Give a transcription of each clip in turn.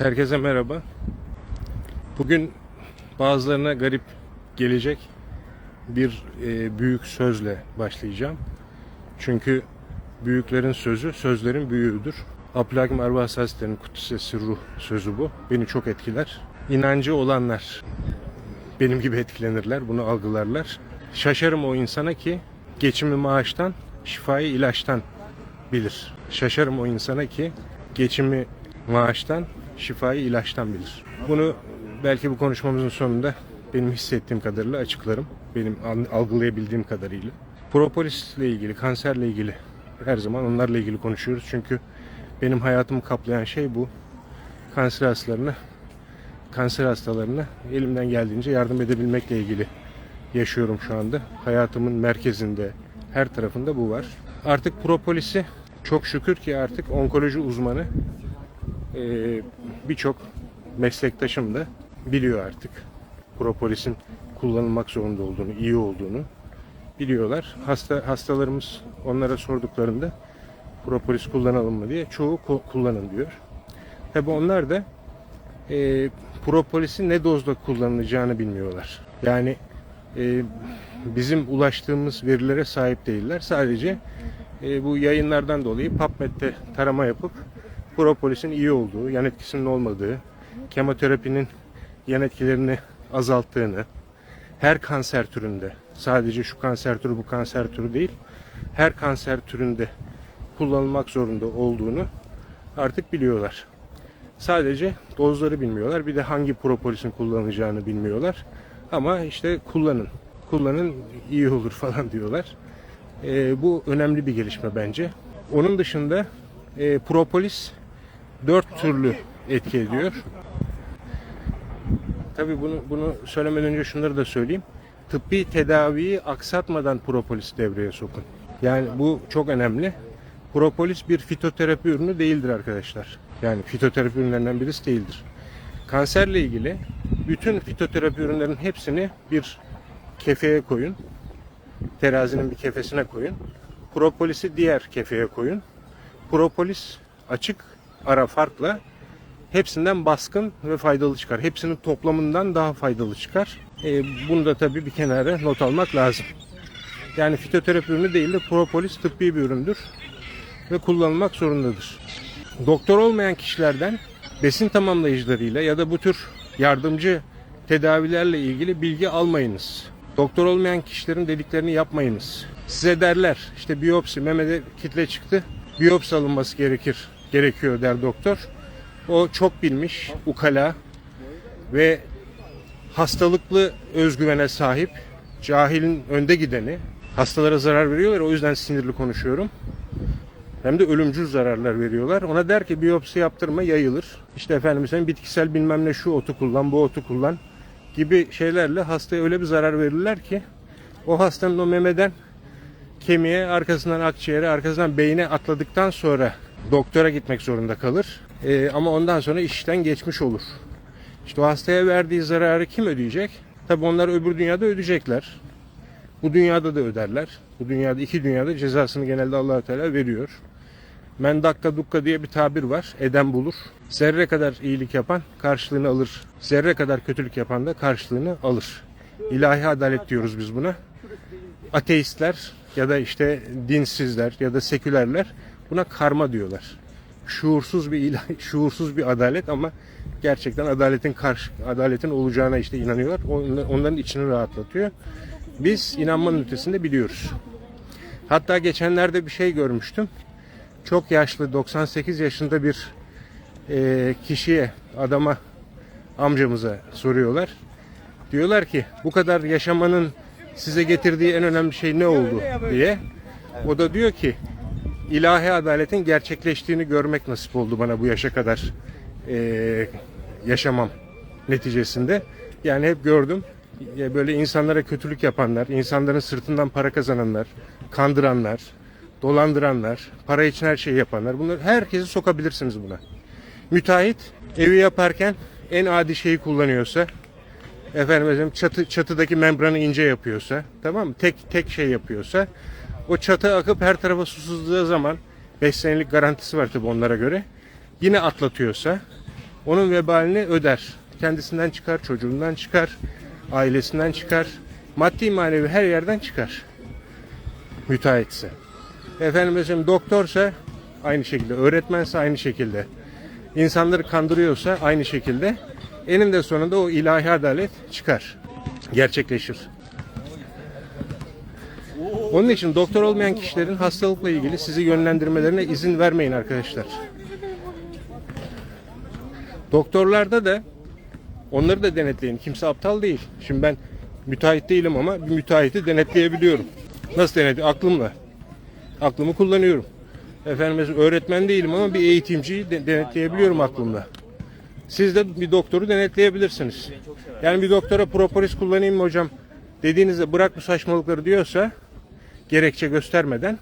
Herkese merhaba. Bugün bazılarına garip gelecek bir e, büyük sözle başlayacağım. Çünkü büyüklerin sözü sözlerin büyüğüdür. Abdülhakim Arvas Hazretleri'nin Kutsesi Ruh sözü bu. Beni çok etkiler. İnancı olanlar benim gibi etkilenirler, bunu algılarlar. Şaşarım o insana ki geçimi maaştan, şifayı ilaçtan bilir. Şaşarım o insana ki geçimi maaştan, şifayı ilaçtan bilir. Bunu belki bu konuşmamızın sonunda benim hissettiğim kadarıyla açıklarım. Benim al- algılayabildiğim kadarıyla. Propolisle ilgili, kanserle ilgili her zaman onlarla ilgili konuşuyoruz. Çünkü benim hayatımı kaplayan şey bu. Kanser hastalarına, kanser hastalarına elimden geldiğince yardım edebilmekle ilgili yaşıyorum şu anda. Hayatımın merkezinde, her tarafında bu var. Artık propolisi çok şükür ki artık onkoloji uzmanı e, birçok meslektaşım da biliyor artık. Propolisin kullanılmak zorunda olduğunu, iyi olduğunu biliyorlar. Hasta hastalarımız onlara sorduklarında propolis kullanalım mı diye çoğu ku- kullanın diyor. Tabi onlar da e, propolisin ne dozda kullanılacağını bilmiyorlar. Yani e, bizim ulaştığımız verilere sahip değiller. Sadece e, bu yayınlardan dolayı PubMed'de tarama yapıp propolisin iyi olduğu, yan etkisinin olmadığı, kemoterapinin yan etkilerini azalttığını, her kanser türünde, sadece şu kanser türü bu kanser türü değil, her kanser türünde kullanılmak zorunda olduğunu artık biliyorlar. Sadece dozları bilmiyorlar. Bir de hangi propolisin kullanılacağını bilmiyorlar. Ama işte kullanın. Kullanın iyi olur falan diyorlar. Ee, bu önemli bir gelişme bence. Onun dışında e, propolis dört türlü etki ediyor. Tabii bunu bunu söylemeden önce şunları da söyleyeyim. Tıbbi tedaviyi aksatmadan propolis devreye sokun. Yani bu çok önemli. Propolis bir fitoterapi ürünü değildir arkadaşlar. Yani fitoterapi ürünlerinden birisi değildir. Kanserle ilgili bütün fitoterapi ürünlerin hepsini bir kefeye koyun. Terazinin bir kefesine koyun. Propolisi diğer kefeye koyun. Propolis açık ara farkla hepsinden baskın ve faydalı çıkar. Hepsinin toplamından daha faydalı çıkar. E, bunu da tabii bir kenara not almak lazım. Yani fitoterapi ürünü değil de propolis tıbbi bir üründür ve kullanılmak zorundadır. Doktor olmayan kişilerden besin tamamlayıcılarıyla ya da bu tür yardımcı tedavilerle ilgili bilgi almayınız. Doktor olmayan kişilerin dediklerini yapmayınız. Size derler işte biyopsi memede kitle çıktı. Biyopsi alınması gerekir, gerekiyor der doktor. O çok bilmiş, ukala ve hastalıklı özgüvene sahip, cahilin önde gideni. Hastalara zarar veriyorlar o yüzden sinirli konuşuyorum. Hem de ölümcül zararlar veriyorlar. Ona der ki biyopsi yaptırma yayılır. İşte efendim sen bitkisel bilmem ne şu otu kullan, bu otu kullan gibi şeylerle hastaya öyle bir zarar verirler ki o hastanın o memeden kemiğe, arkasından akciğere, arkasından beyine atladıktan sonra doktora gitmek zorunda kalır. Ee, ama ondan sonra işten geçmiş olur. İşte o hastaya verdiği zararı kim ödeyecek? Tabi onlar öbür dünyada ödeyecekler. Bu dünyada da öderler. Bu dünyada iki dünyada cezasını genelde allah Teala veriyor. Men dakka dukka diye bir tabir var. Eden bulur. Zerre kadar iyilik yapan karşılığını alır. Zerre kadar kötülük yapan da karşılığını alır. İlahi adalet diyoruz biz buna. Ateistler ya da işte dinsizler ya da sekülerler buna karma diyorlar. Şuursuz bir ilahi, şuursuz bir adalet ama gerçekten adaletin karşı adaletin olacağına işte inanıyorlar. Onla- Onların içini rahatlatıyor. Biz inanmanın ötesinde biliyoruz. Hatta geçenlerde bir şey görmüştüm. Çok yaşlı 98 yaşında bir e, kişiye, adama, amcamıza soruyorlar. Diyorlar ki bu kadar yaşamanın size getirdiği en önemli şey ne oldu diye. O da diyor ki ilahi adaletin gerçekleştiğini görmek nasip oldu bana bu yaşa kadar e, yaşamam neticesinde. Yani hep gördüm ya böyle insanlara kötülük yapanlar, insanların sırtından para kazananlar, kandıranlar, dolandıranlar, para için her şeyi yapanlar. Bunları herkesi sokabilirsiniz buna. Müteahhit evi yaparken en adi şeyi kullanıyorsa, efendim çatı çatıdaki membranı ince yapıyorsa, tamam mı? Tek tek şey yapıyorsa, o çatı akıp her tarafa su zaman 5 senelik garantisi var tabii onlara göre. Yine atlatıyorsa, onun vebalini öder. Kendisinden çıkar, çocuğundan çıkar, ailesinden çıkar. Maddi manevi her yerden çıkar. Müteahhitse. Efendim mesela doktorsa aynı şekilde, öğretmense aynı şekilde. İnsanları kandırıyorsa aynı şekilde. Eninde sonunda o ilahi adalet çıkar. Gerçekleşir. Onun için doktor olmayan kişilerin hastalıkla ilgili sizi yönlendirmelerine izin vermeyin arkadaşlar. Doktorlarda da onları da denetleyin. Kimse aptal değil. Şimdi ben müteahhit değilim ama bir müteahhiti denetleyebiliyorum. Nasıl denetliyor? Aklımla. Aklımı kullanıyorum. Efendim öğretmen değilim ama bir eğitimciyi de- denetleyebiliyorum aklımla. Siz de bir doktoru denetleyebilirsiniz. Yani bir doktora propolis kullanayım mı hocam dediğinizde bırak bu saçmalıkları diyorsa gerekçe göstermeden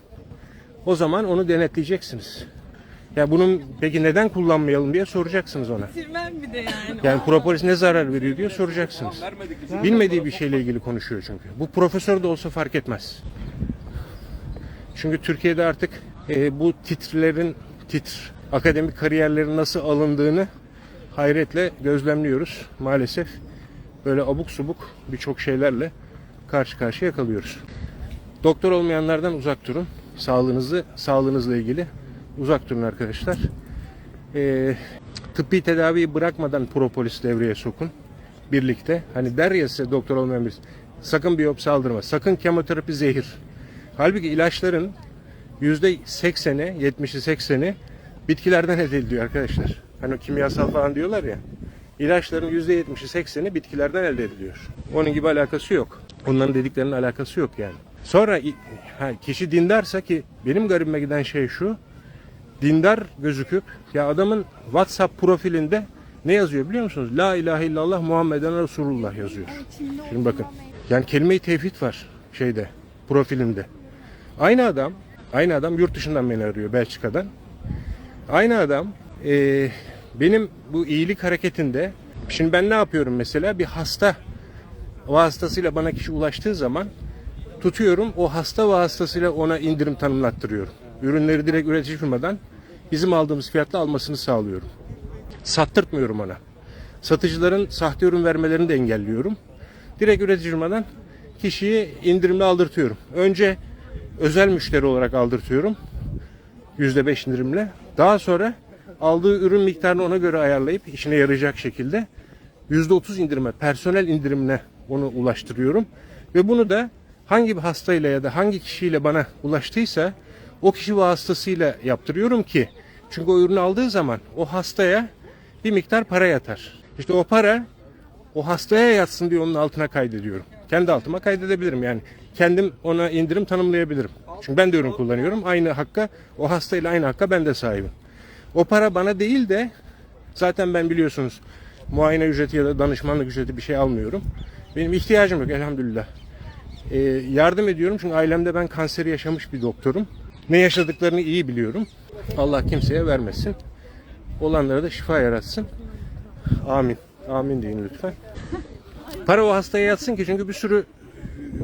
o zaman onu denetleyeceksiniz. Ya bunun peki neden kullanmayalım diye soracaksınız ona. Bitirmem bir de yani. Yani propolis ne zarar veriyor diye soracaksınız. Bilmediği bir şeyle ilgili konuşuyor çünkü. Bu profesör de olsa fark etmez. Çünkü Türkiye'de artık e, bu titrlerin titr akademik kariyerlerin nasıl alındığını hayretle gözlemliyoruz. Maalesef böyle abuk subuk birçok şeylerle karşı karşıya kalıyoruz. Doktor olmayanlardan uzak durun. Sağlığınızı, sağlığınızla ilgili uzak durun arkadaşlar. Ee, tıbbi tedaviyi bırakmadan propolis devreye sokun. Birlikte. Hani der ya size doktor olmayan birisi. Sakın biyopsi aldırma. Sakın kemoterapi zehir. Halbuki ilaçların %80'i, 70'i 80'i bitkilerden elde ediliyor arkadaşlar. Hani o kimyasal falan diyorlar ya. İlaçların %70'i 80'i bitkilerden elde ediliyor. Onun gibi alakası yok. Onların dediklerinin alakası yok yani. Sonra ha, kişi dindarsa ki benim garibime giden şey şu. Dindar gözüküp ya adamın WhatsApp profilinde ne yazıyor biliyor musunuz? La ilahe illallah Muhammeden Resulullah yazıyor. Şimdi bakın. Yani kelime-i tevhid var şeyde profilinde. Aynı adam, aynı adam yurt dışından beni arıyor Belçika'dan. Aynı adam eee, benim bu iyilik hareketinde şimdi ben ne yapıyorum mesela bir hasta vasıtasıyla bana kişi ulaştığı zaman tutuyorum o hasta vasıtasıyla ona indirim tanımlattırıyorum. Ürünleri direkt üretici firmadan bizim aldığımız fiyatla almasını sağlıyorum. Sattırtmıyorum ona. Satıcıların sahte ürün vermelerini de engelliyorum. Direkt üretici firmadan kişiyi indirimle aldırtıyorum. Önce özel müşteri olarak aldırtıyorum. %5 indirimle. Daha sonra aldığı ürün miktarını ona göre ayarlayıp işine yarayacak şekilde %30 indirime, personel indirimine onu ulaştırıyorum. Ve bunu da hangi bir hastayla ya da hangi kişiyle bana ulaştıysa o kişi vasıtasıyla yaptırıyorum ki çünkü o ürünü aldığı zaman o hastaya bir miktar para yatar. İşte o para o hastaya yatsın diye onun altına kaydediyorum. Kendi altıma kaydedebilirim yani. Kendim ona indirim tanımlayabilirim. Çünkü ben de ürün kullanıyorum. Aynı hakka, o hastayla aynı hakka ben de sahibim. O para bana değil de zaten ben biliyorsunuz muayene ücreti ya da danışmanlık ücreti bir şey almıyorum. Benim ihtiyacım yok elhamdülillah. Ee, yardım ediyorum çünkü ailemde ben kanseri yaşamış bir doktorum. Ne yaşadıklarını iyi biliyorum. Allah kimseye vermesin. Olanlara da şifa yaratsın. Amin. Amin deyin lütfen. Para o hastaya yatsın ki çünkü bir sürü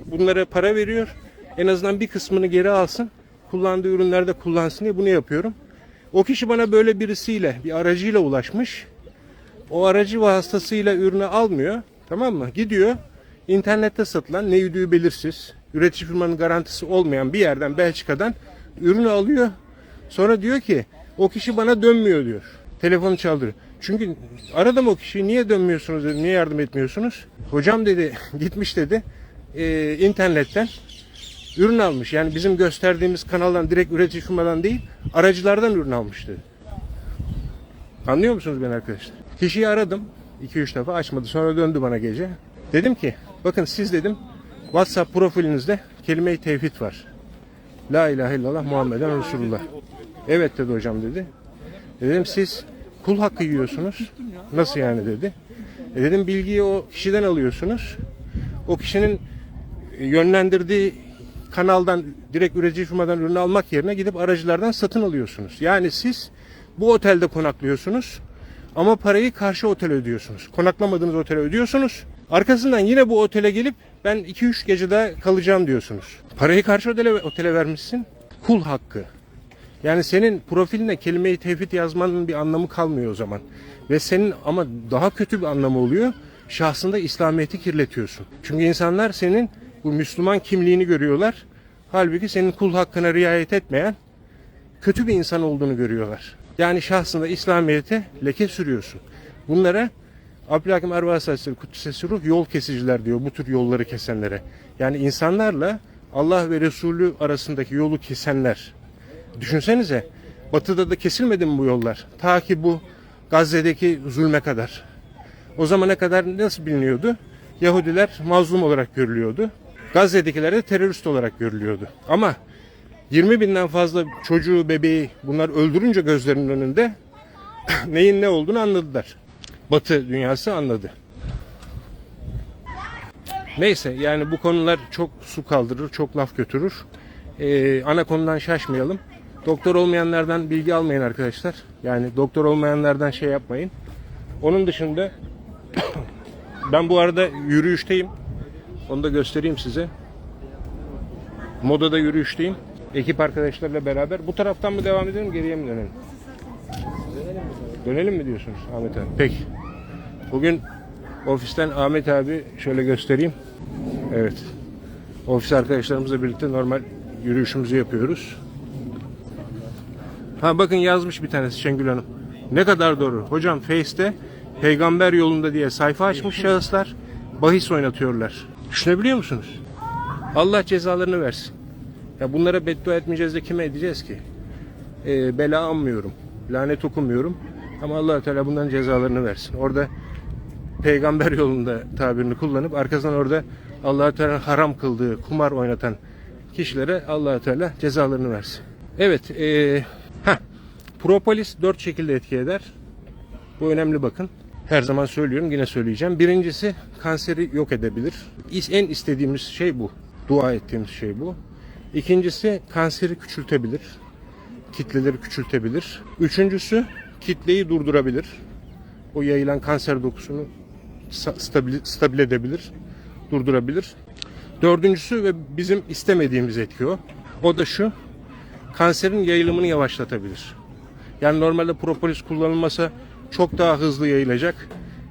bunlara para veriyor. En azından bir kısmını geri alsın. Kullandığı ürünlerde kullansın diye bunu yapıyorum. O kişi bana böyle birisiyle, bir aracıyla ulaşmış. O aracı vasıtasıyla ürünü almıyor. Tamam mı? Gidiyor. İnternette satılan ne yüdüğü belirsiz, üretici firmanın garantisi olmayan bir yerden Belçika'dan ürünü alıyor. Sonra diyor ki o kişi bana dönmüyor diyor. Telefonu çaldırıyor. Çünkü aradım o kişiyi niye dönmüyorsunuz dedi, niye yardım etmiyorsunuz? Hocam dedi gitmiş dedi e, internetten ürün almış. Yani bizim gösterdiğimiz kanaldan direkt üretici firmadan değil aracılardan ürün almış dedi. Anlıyor musunuz beni arkadaşlar? Kişiyi aradım. 2-3 defa açmadı. Sonra döndü bana gece. Dedim ki bakın siz dedim WhatsApp profilinizde kelime-i tevhid var. La ilahe illallah Muhammeden Resulullah. Evet dedi hocam dedi. E dedim siz kul hakkı yiyorsunuz. Nasıl yani dedi. E dedim bilgiyi o kişiden alıyorsunuz. O kişinin yönlendirdiği kanaldan direkt üretici firmadan ürünü almak yerine gidip aracılardan satın alıyorsunuz. Yani siz bu otelde konaklıyorsunuz ama parayı karşı otele ödüyorsunuz. Konaklamadığınız otele ödüyorsunuz. Arkasından yine bu otele gelip ben 2-3 gece daha kalacağım diyorsunuz. Parayı karşı otele, otele vermişsin. Kul hakkı. Yani senin profiline kelime-i tevhid yazmanın bir anlamı kalmıyor o zaman. Ve senin ama daha kötü bir anlamı oluyor. Şahsında İslamiyet'i kirletiyorsun. Çünkü insanlar senin bu Müslüman kimliğini görüyorlar. Halbuki senin kul hakkına riayet etmeyen kötü bir insan olduğunu görüyorlar. Yani şahsında İslamiyet'e leke sürüyorsun. Bunlara Abdülhakim Ervas Hazretleri Kuddisesi Ruh yol kesiciler diyor bu tür yolları kesenlere. Yani insanlarla Allah ve Resulü arasındaki yolu kesenler. Düşünsenize batıda da kesilmedi mi bu yollar? Ta ki bu Gazze'deki zulme kadar. O zamana kadar nasıl biliniyordu? Yahudiler mazlum olarak görülüyordu. Gazze'dekiler de terörist olarak görülüyordu. Ama 20 binden fazla çocuğu, bebeği bunlar öldürünce gözlerinin önünde neyin ne olduğunu anladılar. Batı dünyası anladı. Neyse yani bu konular çok su kaldırır, çok laf götürür. Ee, ana konudan şaşmayalım. Doktor olmayanlardan bilgi almayın arkadaşlar. Yani doktor olmayanlardan şey yapmayın. Onun dışında ben bu arada yürüyüşteyim. Onu da göstereyim size. Modada yürüyüşteyim. Ekip arkadaşlarla beraber. Bu taraftan mı devam edelim, geriye mi dönelim? Dönelim mi diyorsunuz Ahmet abi? Peki. Bugün ofisten Ahmet abi şöyle göstereyim. Evet. Ofis arkadaşlarımızla birlikte normal yürüyüşümüzü yapıyoruz. Ha bakın yazmış bir tanesi Şengül Hanım. Ne kadar doğru. Hocam Face'te peygamber yolunda diye sayfa açmış şahıslar bahis oynatıyorlar. Düşünebiliyor musunuz? Allah cezalarını versin. Ya bunlara beddua etmeyeceğiz de kime edeceğiz ki? Ee, bela anmıyorum. Lanet okumuyorum. Ama allah Teala bunların cezalarını versin. Orada peygamber yolunda tabirini kullanıp arkasından orada allah Teala haram kıldığı kumar oynatan kişilere allah Teala cezalarını versin. Evet. E, heh, propolis dört şekilde etki eder. Bu önemli bakın. Her zaman söylüyorum yine söyleyeceğim. Birincisi kanseri yok edebilir. En istediğimiz şey bu. Dua ettiğimiz şey bu. İkincisi kanseri küçültebilir. Kitleleri küçültebilir. Üçüncüsü kitleyi durdurabilir. O yayılan kanser dokusunu stabil, stabil edebilir. Durdurabilir. Dördüncüsü ve bizim istemediğimiz etki o. O da şu. Kanserin yayılımını yavaşlatabilir. Yani normalde propolis kullanılmasa çok daha hızlı yayılacak.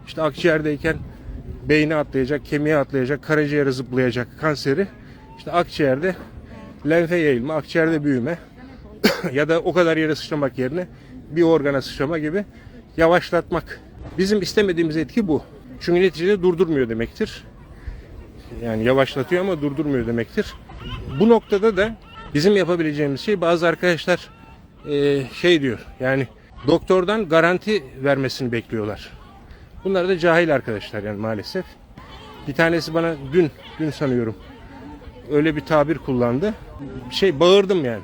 İşte akciğerdeyken beyni atlayacak, kemiğe atlayacak, karaciğere zıplayacak kanseri. İşte akciğerde lenfe yayılma, akciğerde büyüme ya da o kadar yere sıçramak yerine bir organa sıçrama gibi yavaşlatmak. Bizim istemediğimiz etki bu. Çünkü neticede durdurmuyor demektir. Yani yavaşlatıyor ama durdurmuyor demektir. Bu noktada da bizim yapabileceğimiz şey bazı arkadaşlar eee, şey diyor yani doktordan garanti vermesini bekliyorlar. Bunlar da cahil arkadaşlar yani maalesef. Bir tanesi bana dün, dün sanıyorum öyle bir tabir kullandı. Şey bağırdım yani.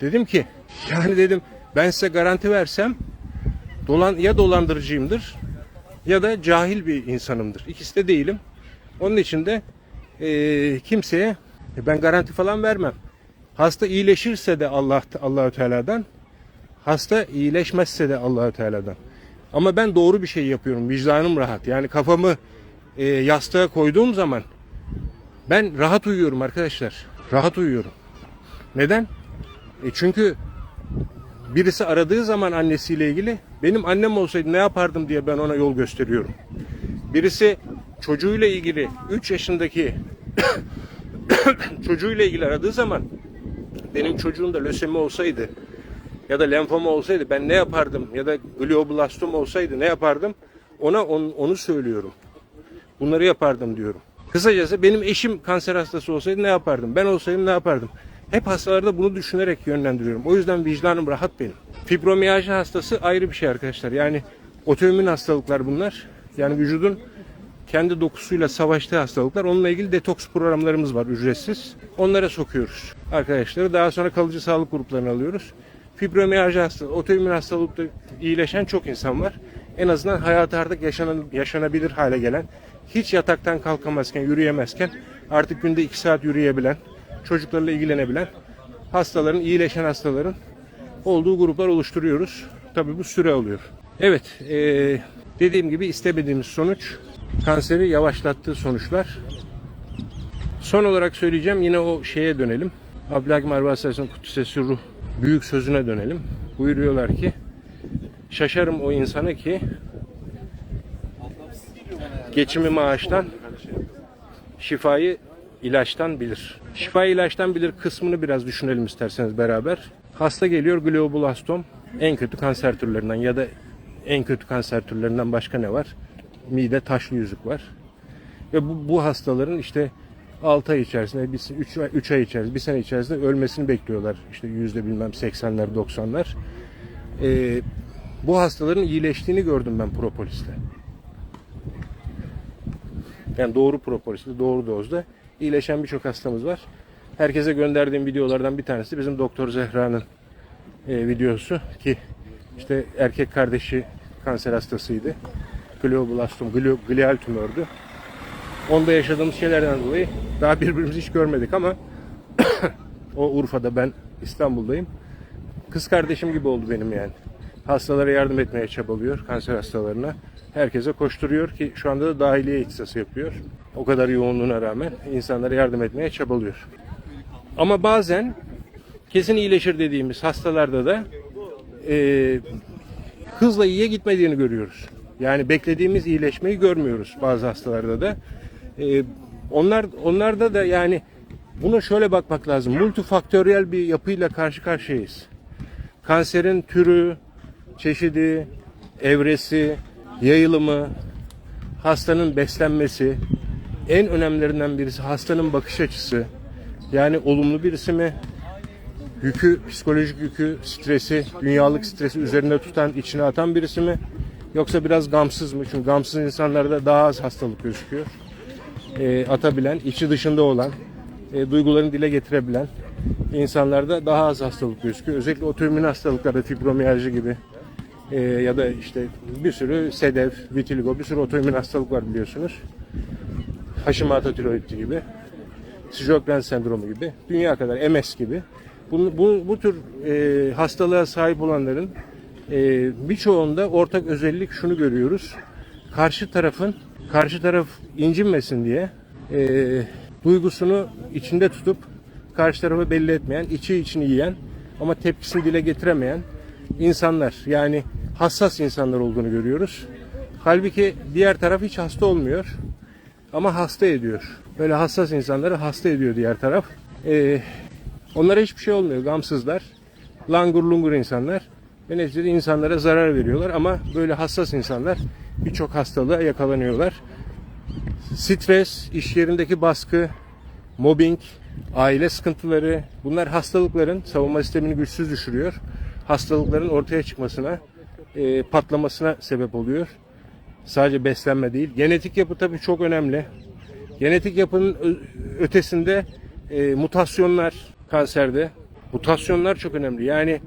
Dedim ki yani dedim ben size garanti versem dolan ya dolandırıcıyımdır ya da cahil bir insanımdır. İkisi de değilim. Onun için de eee, kimseye ben garanti falan vermem. Hasta iyileşirse de Allah Allahü Teala'dan, hasta iyileşmezse de Allahü Teala'dan. Ama ben doğru bir şey yapıyorum. Vicdanım rahat. Yani kafamı eee, yastığa koyduğum zaman ben rahat uyuyorum arkadaşlar. Rahat uyuyorum. Neden? E çünkü birisi aradığı zaman annesiyle ilgili benim annem olsaydı ne yapardım diye ben ona yol gösteriyorum. Birisi çocuğuyla ilgili 3 yaşındaki çocuğuyla ilgili aradığı zaman benim çocuğum da lösemi olsaydı ya da lenfoma olsaydı ben ne yapardım ya da glioblastom olsaydı ne yapardım ona onu, onu söylüyorum. Bunları yapardım diyorum. Kısacası benim eşim kanser hastası olsaydı ne yapardım? Ben olsaydım ne yapardım? Hep hastalarda bunu düşünerek yönlendiriyorum. O yüzden vicdanım rahat benim. Fibromiyalji hastası ayrı bir şey arkadaşlar. Yani otoimmün hastalıklar bunlar. Yani vücudun kendi dokusuyla savaştığı hastalıklar. Onunla ilgili detoks programlarımız var ücretsiz. Onlara sokuyoruz arkadaşları. Daha sonra kalıcı sağlık gruplarını alıyoruz. Fibromiyalji hastalığı, otoimmün hastalıkta iyileşen çok insan var. En azından hayatı artık yaşanan, yaşanabilir hale gelen, hiç yataktan kalkamazken, yürüyemezken artık günde 2 saat yürüyebilen, çocuklarla ilgilenebilen hastaların, iyileşen hastaların olduğu gruplar oluşturuyoruz. Tabii bu süre alıyor. Evet, eee, dediğim gibi istemediğimiz sonuç kanseri yavaşlattığı sonuçlar. Son olarak söyleyeceğim yine o şeye dönelim. Abdülhakim Arba Hastanesi'nin Kutsesi Ruh büyük sözüne dönelim. Buyuruyorlar ki şaşarım o insana ki geçimi maaştan şifayı ilaçtan bilir. Şifayı ilaçtan bilir kısmını biraz düşünelim isterseniz beraber. Hasta geliyor glioblastoma en kötü kanser türlerinden ya da en kötü kanser türlerinden başka ne var? Mide taşlı yüzük var. Ve bu, bu hastaların işte 6 ay içerisinde, 3, 3 ay içerisinde, bir sene içerisinde ölmesini bekliyorlar. İşte yüzde bilmem 80'ler, 90'lar. Ee, bu hastaların iyileştiğini gördüm ben propolisle. Yani doğru propolisle, doğru dozda iyileşen birçok hastamız var. Herkese gönderdiğim videolardan bir tanesi bizim Doktor Zehra'nın e, videosu ki işte erkek kardeşi kanser hastasıydı. Glioblastom, glio, glial tümördü. Onda yaşadığımız şeylerden dolayı daha birbirimizi hiç görmedik ama o Urfa'da ben İstanbul'dayım. Kız kardeşim gibi oldu benim yani. Hastalara yardım etmeye çabalıyor, kanser hastalarına. Herkese koşturuyor ki şu anda da dahiliye ihtisası yapıyor. O kadar yoğunluğuna rağmen insanlara yardım etmeye çabalıyor. Ama bazen kesin iyileşir dediğimiz hastalarda da e, hızla iyiye gitmediğini görüyoruz. Yani beklediğimiz iyileşmeyi görmüyoruz bazı hastalarda da. E, onlar onlarda da yani buna şöyle bakmak lazım. Multifaktöriyel bir yapıyla karşı karşıyayız. Kanserin türü, çeşidi, evresi, yayılımı, hastanın beslenmesi, en önemlilerinden birisi hastanın bakış açısı. Yani olumlu birisi mi, yükü, psikolojik yükü, stresi, dünyalık stresi üzerinde tutan, içine atan birisi mi? Yoksa biraz gamsız mı? Çünkü gamsız insanlarda daha az hastalık gözüküyor. E, atabilen, içi dışında olan, e, duygularını dile getirebilen insanlarda daha az hastalık gözüküyor. Özellikle otoimmün hastalıklarda fibromiyalji gibi e, ya da işte bir sürü sedef, vitiligo, bir sürü otoimmün hastalık var biliyorsunuz. Hashimoto tiroidi gibi, Sjogren sendromu gibi, dünya kadar MS gibi. Bu, bu, bu tür e, hastalığa sahip olanların e, birçoğunda ortak özellik şunu görüyoruz. Karşı tarafın, karşı taraf incinmesin diye e, duygusunu içinde tutup karşı tarafı belli etmeyen, içi içini yiyen ama tepkisini dile getiremeyen insanlar. Yani hassas insanlar olduğunu görüyoruz. Halbuki diğer taraf hiç hasta olmuyor ama hasta ediyor. Böyle hassas insanları hasta ediyor diğer taraf. Ee, onlara hiçbir şey olmuyor. Gamsızlar. Langur lungur insanlar. Ve neticede insanlara zarar veriyorlar ama böyle hassas insanlar birçok hastalığa yakalanıyorlar. Stres, iş yerindeki baskı, mobbing, aile sıkıntıları bunlar hastalıkların savunma sistemini güçsüz düşürüyor. Hastalıkların ortaya çıkmasına, e, patlamasına sebep oluyor. Sadece beslenme değil. Genetik yapı tabii çok önemli. Genetik yapının ötesinde e, mutasyonlar kanserde. Mutasyonlar çok önemli. Yani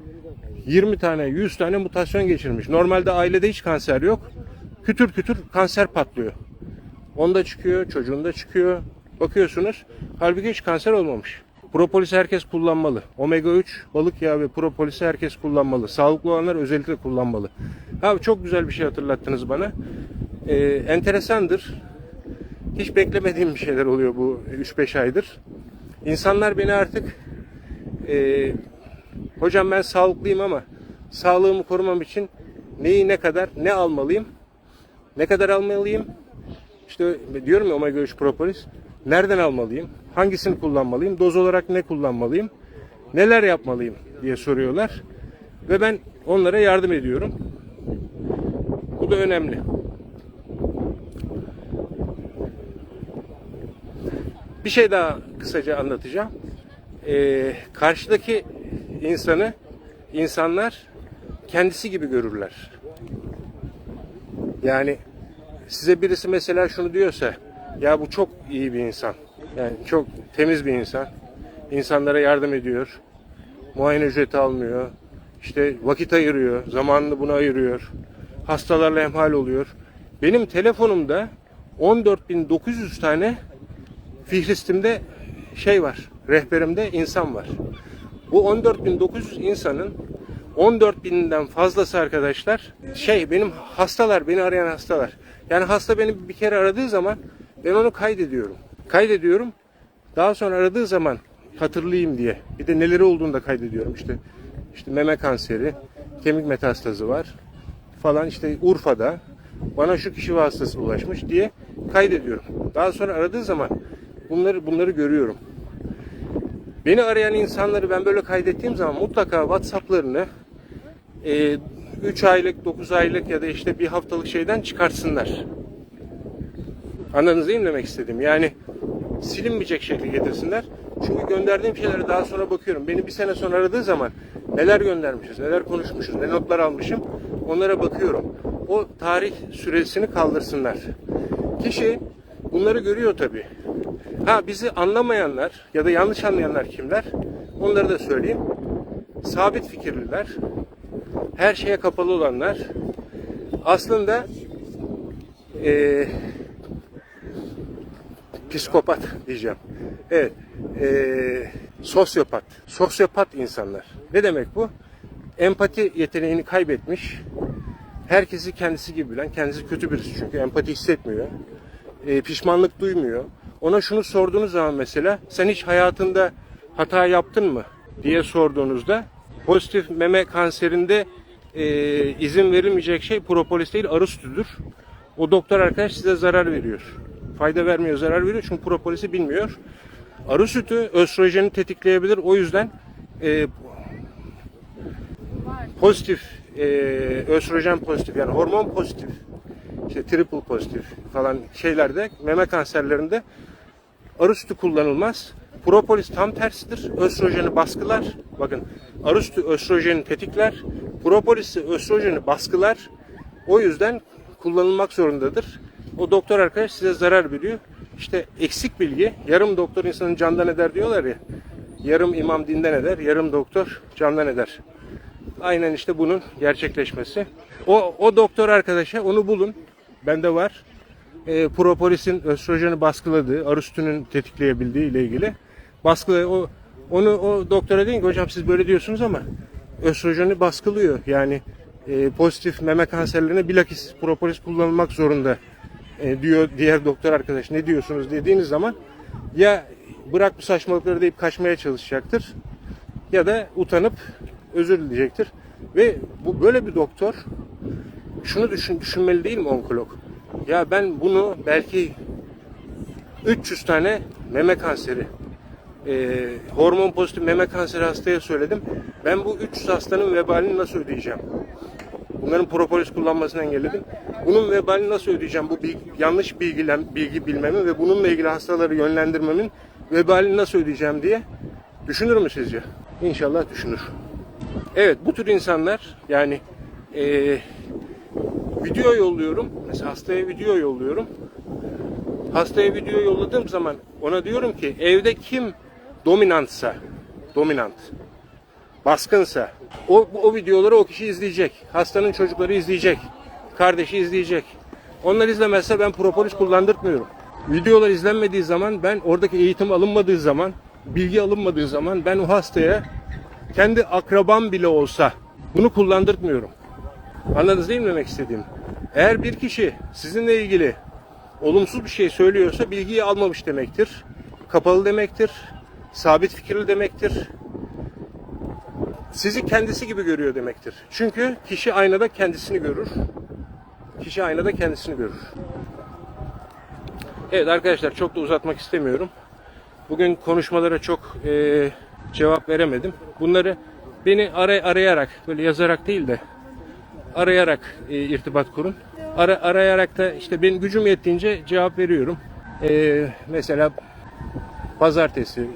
20 tane, 100 tane mutasyon geçirmiş. Normalde ailede hiç kanser yok. Kütür kütür kanser patlıyor. Onda çıkıyor, çocuğunda çıkıyor. Bakıyorsunuz halbuki hiç kanser olmamış. Propolis herkes kullanmalı. Omega 3, balık yağı ve propolisi herkes kullanmalı. Sağlıklı olanlar özellikle kullanmalı. Abi çok güzel bir şey hatırlattınız bana. Ee, enteresandır. Hiç beklemediğim bir şeyler oluyor bu 3-5 aydır. İnsanlar beni artık e, hocam ben sağlıklıyım ama sağlığımı korumam için neyi ne kadar ne almalıyım? Ne kadar almalıyım? İşte diyorum ya omega 3 propolis. Nereden almalıyım? Hangisini kullanmalıyım? Doz olarak ne kullanmalıyım? Neler yapmalıyım diye soruyorlar. Ve ben onlara yardım ediyorum. Bu da önemli. Bir şey daha kısaca anlatacağım. Ee, karşıdaki insanı insanlar kendisi gibi görürler. Yani size birisi mesela şunu diyorsa ya bu çok iyi bir insan. Yani çok temiz bir insan. İnsanlara yardım ediyor. Muayene ücreti almıyor. İşte vakit ayırıyor. Zamanını buna ayırıyor. Hastalarla hemhal oluyor. Benim telefonumda 14.900 tane fihristimde şey var. Rehberimde insan var. Bu 14.900 insanın 14 binden fazlası arkadaşlar şey benim hastalar beni arayan hastalar. Yani hasta beni bir kere aradığı zaman ben onu kaydediyorum. Kaydediyorum. Daha sonra aradığı zaman hatırlayayım diye. Bir de neleri olduğunu da kaydediyorum işte. işte meme kanseri, kemik metastazı var falan işte Urfa'da bana şu kişi vasıtasıyla ulaşmış diye kaydediyorum. Daha sonra aradığı zaman bunları bunları görüyorum. Beni arayan insanları ben böyle kaydettiğim zaman mutlaka WhatsApp'larını 3 aylık, 9 aylık ya da işte bir haftalık şeyden çıkartsınlar. Anladınız değil mi demek istedim? Yani silinmeyecek şekli getirsinler. Çünkü gönderdiğim şeylere daha sonra bakıyorum. Beni bir sene sonra aradığı zaman neler göndermişiz, neler konuşmuşuz, ne notlar almışım onlara bakıyorum. O tarih süresini kaldırsınlar. Kişi bunları görüyor tabii. Ha bizi anlamayanlar ya da yanlış anlayanlar kimler? Onları da söyleyeyim. Sabit fikirliler, her şeye kapalı olanlar aslında eee psikopat diyeceğim. Evet. eee, sosyopat. Sosyopat insanlar. Ne demek bu? Empati yeteneğini kaybetmiş. Herkesi kendisi gibi bilen, kendisi kötü birisi çünkü empati hissetmiyor. Eee, pişmanlık duymuyor. Ona şunu sorduğunuz zaman mesela sen hiç hayatında hata yaptın mı diye sorduğunuzda pozitif meme kanserinde eee, izin verilmeyecek şey propolis değil arı sütüdür. O doktor arkadaş size zarar veriyor. Fayda vermiyor, zarar veriyor çünkü propolisi bilmiyor. Arı sütü östrojeni tetikleyebilir. O yüzden e, pozitif, e, östrojen pozitif yani hormon pozitif, işte triple pozitif falan şeylerde meme kanserlerinde arı sütü kullanılmaz. Propolis tam tersidir. Östrojeni baskılar. Bakın arı sütü östrojeni tetikler. Propolis östrojeni baskılar. O yüzden kullanılmak zorundadır. O doktor arkadaş size zarar veriyor. İşte eksik bilgi, yarım doktor insanın candan eder diyorlar ya. Yarım imam dinden eder, yarım doktor candan eder. Aynen işte bunun gerçekleşmesi. O, o doktor arkadaşa onu bulun. Bende var. E, propolisin östrojeni baskıladığı, arı sütünün tetikleyebildiği ile ilgili. Baskı o onu o doktora deyin ki hocam siz böyle diyorsunuz ama östrojeni baskılıyor. Yani e, pozitif meme kanserlerine bilakis propolis kullanılmak zorunda e, diyor diğer doktor arkadaş. Ne diyorsunuz dediğiniz zaman ya bırak bu saçmalıkları deyip kaçmaya çalışacaktır ya da utanıp özür dileyecektir. Ve bu böyle bir doktor şunu düşün, düşünmeli değil mi onkolog? Ya ben bunu belki 300 tane meme kanseri e, hormon pozitif meme kanseri hastaya söyledim. Ben bu 300 hastanın vebalini nasıl ödeyeceğim? Bunların propolis kullanmasını engelledim. Bunun vebalini nasıl ödeyeceğim? Bu bilgi, yanlış bilgilen, bilgi bilmemin ve bununla ilgili hastaları yönlendirmemin vebalini nasıl ödeyeceğim diye düşünür mü sizce? İnşallah düşünür. Evet bu tür insanlar yani eee video yolluyorum. Mesela hastaya video yolluyorum. Hastaya video yolladığım zaman ona diyorum ki evde kim dominantsa, dominant, baskınsa o, o videoları o kişi izleyecek. Hastanın çocukları izleyecek. Kardeşi izleyecek. Onlar izlemezse ben propolis kullandırtmıyorum. Videolar izlenmediği zaman ben oradaki eğitim alınmadığı zaman, bilgi alınmadığı zaman ben o hastaya kendi akrabam bile olsa bunu kullandırtmıyorum. Anladınız değil mi demek istediğim? Eğer bir kişi sizinle ilgili olumsuz bir şey söylüyorsa bilgiyi almamış demektir. Kapalı demektir. Sabit fikirli demektir. Sizi kendisi gibi görüyor demektir. Çünkü kişi aynada kendisini görür. Kişi aynada kendisini görür. Evet arkadaşlar çok da uzatmak istemiyorum. Bugün konuşmalara çok eee, cevap veremedim. Bunları beni aray arayarak böyle yazarak değil de arayarak e, irtibat kurun. Ara, arayarak da işte benim gücüm yettiğince cevap veriyorum. E, mesela pazartesi,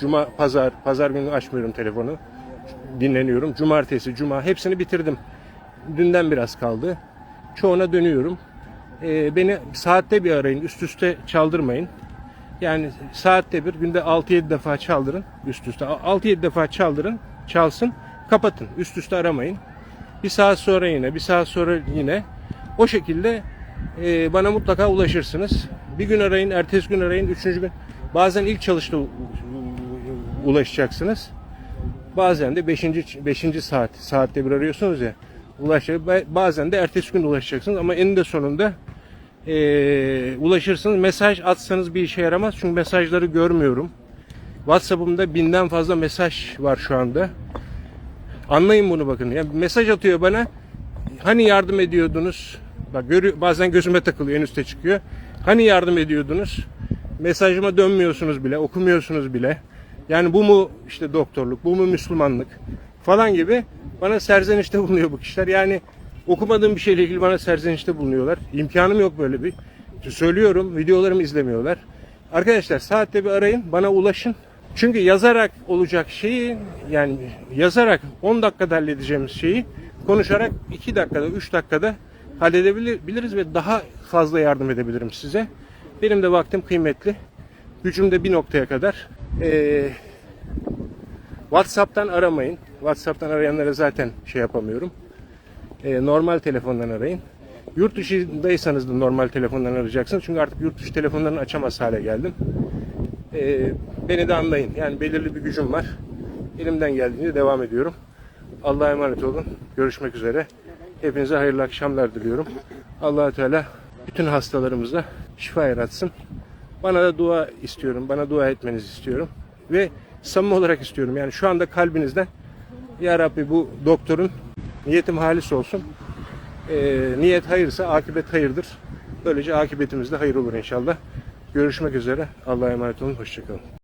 cuma, pazar, pazar günü açmıyorum telefonu. Dinleniyorum. Cumartesi, cuma hepsini bitirdim. Dünden biraz kaldı. Çoğuna dönüyorum. E, beni saatte bir arayın. Üst üste çaldırmayın. Yani saatte bir günde 6-7 defa çaldırın üst üste. 6-7 defa çaldırın, çalsın, kapatın. Üst üste aramayın. Bir saat sonra yine, bir saat sonra yine. O şekilde e, bana mutlaka ulaşırsınız. Bir gün arayın, ertesi gün arayın, üçüncü gün. Bazen ilk çalışta ulaşacaksınız. Bazen de beşinci, beşinci saat, saatte bir arıyorsunuz ya. Ulaşacak. Bazen de ertesi gün ulaşacaksınız ama eninde sonunda e, ulaşırsınız. Mesaj atsanız bir işe yaramaz çünkü mesajları görmüyorum. WhatsApp'ımda binden fazla mesaj var şu anda. Anlayın bunu bakın. Ya mesaj atıyor bana. Hani yardım ediyordunuz? Bak görü, bazen gözüme takılıyor en üste çıkıyor. Hani yardım ediyordunuz? Mesajıma dönmüyorsunuz bile, okumuyorsunuz bile. Yani bu mu işte doktorluk, bu mu Müslümanlık falan gibi bana serzenişte bulunuyor bu kişiler. Yani okumadığım bir şeyle ilgili bana serzenişte bulunuyorlar. İmkanım yok böyle bir. Söylüyorum, videolarımı izlemiyorlar. Arkadaşlar saatte bir arayın, bana ulaşın. Çünkü yazarak olacak şeyi yani yazarak 10 dakikada halledeceğimiz şeyi konuşarak 2 dakikada 3 dakikada halledebiliriz ve daha fazla yardım edebilirim size. Benim de vaktim kıymetli. Gücüm de bir noktaya kadar. Ee, WhatsApp'tan aramayın. WhatsApp'tan arayanlara zaten şey yapamıyorum. Ee, normal telefondan arayın. Yurt dışındaysanız da normal telefondan arayacaksınız. Çünkü artık yurt dışı telefonlarını açamaz hale geldim. Ee, beni de anlayın. Yani belirli bir gücüm var. Elimden geldiğince devam ediyorum. Allah'a emanet olun. Görüşmek üzere. Hepinize hayırlı akşamlar diliyorum. allah Teala bütün hastalarımıza şifa yaratsın. Bana da dua istiyorum. Bana dua etmenizi istiyorum. Ve samimi olarak istiyorum. Yani şu anda kalbinizden Ya Rabbi bu doktorun niyetim halis olsun. Ee, niyet hayırsa akibet hayırdır. Böylece akibetimiz de hayır olur inşallah. Görüşmek üzere. Allah'a emanet olun. Hoşçakalın.